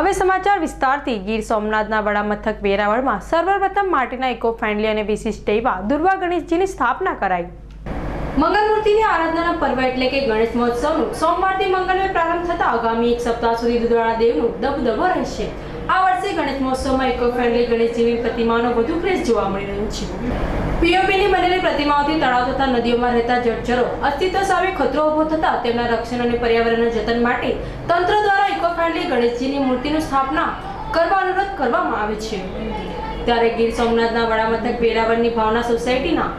હવે સમાચાર વિસ્તારથી ગીર સોમનાથના વડા મથક વેરાવળમાં સર્વપ્રથમ માટીના ઇકો ફ્રેન્ડલી અને વિશિષ્ટ એવા દુર્વા ગણેશજીની સ્થાપના કરાઈ. મંગલમૂર્તિની આરાધનાના પર્વ એટલે કે ગણેશ મહોત્સવનું સોમવારથી મંગળવાર પ્રારંભ થતા આગામી એક સપ્તાહ સુધી દુધાળા દેવનું દબદબો રહેશે. આ વર્ષે ગણેશ મહોત્સવમાં ઇકો ફ્રેન્ડલી ગણેશજીની પ્રતિમાનો વધુ ક્રેઝ જોવા મળી રહ્યો છે. પીઓપીની બનેલી પ્રતિમાઓથી તળાવ તથા નદીઓમાં રહેતા જળચરો, અસ્તિત્વ સામે ખતરો ઊભો થતા તેમના રક્ષણ અને પર્યાવરણના જતન માટે તંત્ર દ્વારા ઇકો ફ્રેન્ડલી ગણેશજીની મૂર્તિની સ્થાપના કરવા અનુરોધ કરવામાં આવે છે. ત્યારે ગીર સોમનાથના વડામથક વેરાવળની ભાવના સોસાયટીના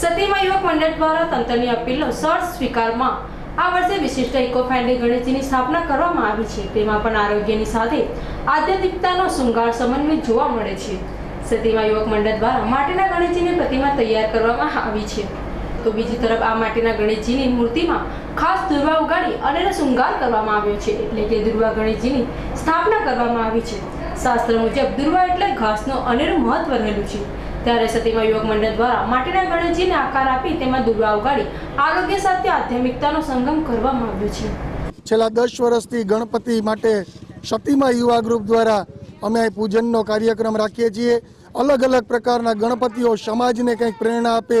સતીમા યુવક મંડળ દ્વારા તંત્રની અપીલનો સર સ્વીકારમાં આ વર્ષે વિશિષ્ટ ઇકો ફ્રેન્ડલી ગણેશજીની સ્થાપના કરવામાં આવી છે. તેમાં પણ આરોગ્યની સાથે આધ્યાત્મિકતાનો શૃંગાર સમન્વય જોવા મળે છે. સતીમાં યુવક મંડળ દ્વારા માટીના ગણેશજીની પ્રતિમા તૈયાર કરવામાં આવી છે. તો બીજી તરફ આ માટીના ગણેશજીની મૂર્તિમાં ખાસ દુર્વા ઉગાડી અને શૃંગાર કરવામાં આવ્યો છે. એટલે કે દુર્વા ગણેશજીની સ્થાપના કરવામાં આવી છે. શાસ્ત્ર મુજબ દુર્વા એટલે ઘાસનો અનેરું મહત્વ રહેલું છે. ત્યારે સતીમાં યુવક મંડળ દ્વારા માટીના ગણેશજીને આકાર આપી તેમાં દુર્વા ઉગાડી આરોગ્ય સાથે આધ્યાત્મિકતાનો સંગમ કરવામાં આવ્યો છે. છેલ્લા દસ વર્ષથી ગણપતિ માટે શક્તિમાં યુવા ગ્રુપ દ્વારા અમે પૂજનનો કાર્યક્રમ રાખીએ છીએ. અલગ અલગ પ્રકારના ગણપતિઓ સમાજને કંઈક પ્રેરણા આપે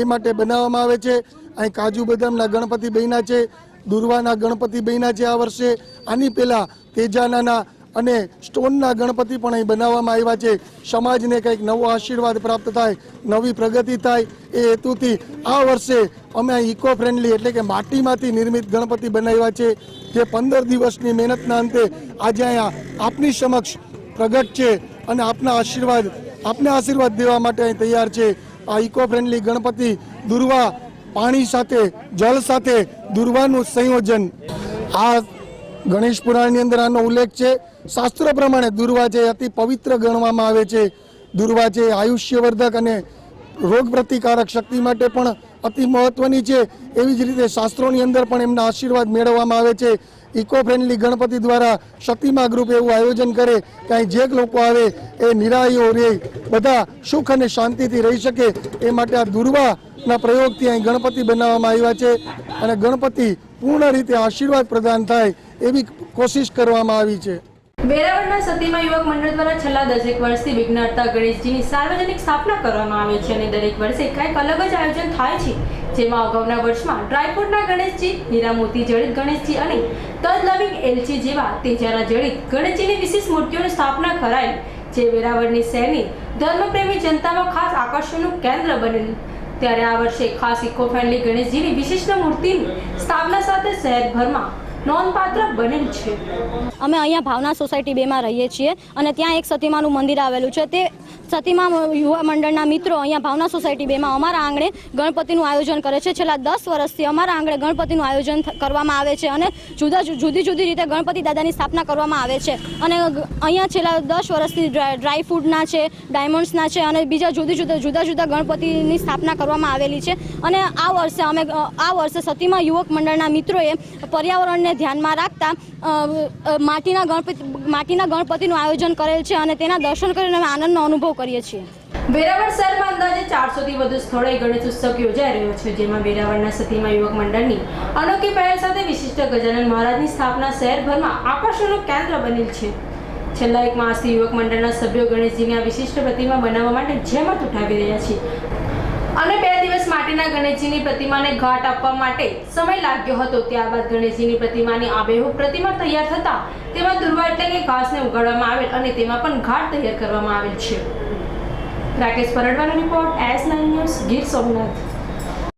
એ માટે બનાવવામાં આવે છે. અહીં કાજુ બદામના ગણપતિ બન્યા છે, દુર્વાના ગણપતિ બન્યા છે આ વર્ષે. આની પહેલાં તેજાનાના અને સ્ટોનના ગણપતિ પણ અહીં બનાવવામાં આવ્યા છે. સમાજને કંઈક નવો આશીર્વાદ પ્રાપ્ત થાય, નવી પ્રગતિ થાય એ હેતુથી આ વર્ષે અમે ઇકો ફ્રેન્ડલી એટલે કે માટીમાંથી નિર્મિત ગણપતિ બનાવ્યા છે, જે પંદર દિવસની મહેનતના અંતે આજે અહીંયા આપની સમક્ષ પ્રગટ છે અને આપના આશીર્વાદ, આપને આશીર્વાદ દેવા માટે અહીં તૈયાર છે. આ ઇકો ફ્રેન્ડલી ગણપતિ દુર્વા પાણી સાથે, જળ સાથે દુર્વાનું સંયોજન. આ ગણેશ પુરાણની અંદર આનો ઉલ્લેખ છે. શાસ્ત્રો પ્રમાણે દુર્વા છે અતિ પવિત્ર ગણવામાં આવે છે. દુર્વા છે આયુષ્યવર્ધક અને રોગ પ્રતિકારક શક્તિ માટે પણ અતિ મહત્વની છે. એવી જ રીતે શાસ્ત્રોની અંદર પણ એમના આશીર્વાદ મેળવવામાં આવે છે. ઇકો ફ્રેન્ડલી ગણપતિ દ્વારા શક્તિમા ગ્રુપ એવું આયોજન કરે કે અહીં જે લોકો આવે એ નિરાયો રહે બધા સુખ અને શાંતિથી રહી શકે. એ માટે આ દુર્વાના પ્રયોગથી અહીં ગણપતિ બનાવવામાં આવ્યા છે અને ગણપતિ પૂર્ણ રીતે આશીર્વાદ પ્રદાન થાય એવી કોશિશ કરવામાં આવી છે. વેરાવળના સતીમાં યુવક મંડળ દ્વારા છેલ્લા દસેક વર્ષથી વિઘ્નહર્તા ગણેશજીની સાર્વજનિક સ્થાપના કરવામાં આવે છે અને દરેક વર્ષે કંઈક અલગ જ આયોજન થાય છે. જેમાં અગાઉના વર્ષમાં ડ્રાયફ્રૂટના ગણેશજી હીરામોતી જડિત ગણેશજી અને તજ લવિંગ એલચી જેવા તેજાના જડિત ગણેશજીની વિશેષ મૂર્તિઓની સ્થાપના કરાઈ, જે વેરાવળની શહેરની ધર્મપ્રેમી જનતામાં ખાસ આકર્ષણનું કેન્દ્ર બનેલું. ત્યારે આ વર્ષે ખાસ ઇકો ફ્રેન્ડલી ગણેશજીની વિશિષ્ટ મૂર્તિની સ્થાપના સાથે શહેરભરમાં અમે અહીંયા ભાવના સોસાયટી બેમાં રહીએ છીએ અને ત્યાં એક સતીમાનું મંદિર આવેલું છે. તે સતીમા યુવા મંડળના મિત્રો અહીંયા ભાવના સોસાયટી બેમાં અમારા આંગણે ગણપતિનું આયોજન કરે છે. છેલ્લા દસ વર્ષથી અમારા આંગણે ગણપતિનું આયોજન કરવામાં આવે છે અને જુદા જુદી જુદી રીતે ગણપતિ દાદાની સ્થાપના કરવામાં આવે છે. અને અહીંયા છેલ્લા દસ વર્ષથી ડ્રાય ફ્રૂટના છે, ડાયમંડ્સના છે અને બીજા જુદી જુદા જુદા જુદા ગણપતિની સ્થાપના કરવામાં આવેલી છે. અને આ વર્ષે અમે આ વર્ષે સતીમા યુવક મંડળના મિત્રોએ પર્યાવરણને ધ્યાનમાં રાખતા માટીના ગણપતિ, માટીના ગણપતિનું આયોજન કરેલ છે અને તેના દર્શન કરીને અમે આનંદનો અનુભવ કરીએ છીએ. વેરાવળ શહેરમાં અંદાજે ચારસોથી વધુ સ્થળોએ ગણેશ ઉત્સવ યોજાઈ રહ્યો છે, જેમાં વેરાવળના સતીમાં યુવક મંડળની અનોખી પહેલ સાથે વિશિષ્ટ ગજાનન મહારાજની સ્થાપના શહેરભરમાં આકર્ષણનું કેન્દ્ર બનેલ છે. છેલ્લા એક માસથી યુવક મંડળના સભ્યો ગણેશજીની આ વિશિષ્ટ પ્રતિમા બનાવવા માટે જહેમત ઉઠાવી રહ્યા છે. અને બે દિવસ માટેના ગણેશજીની પ્રતિમાને ઘાટ આપવા માટે સમય લાગ્યો હતો. ત્યારબાદ ગણેશજીની પ્રતિમાની આબેહૂબ પ્રતિમા તૈયાર થતા તેમાં દુર્વા એટલે કે ઘાસને ઉગાડવામાં આવેલ અને તેમાં પણ ઘાટ તૈયાર કરવામાં આવેલ છે. Rakesh પરડવાનો report, S nine news, Gir Somnath.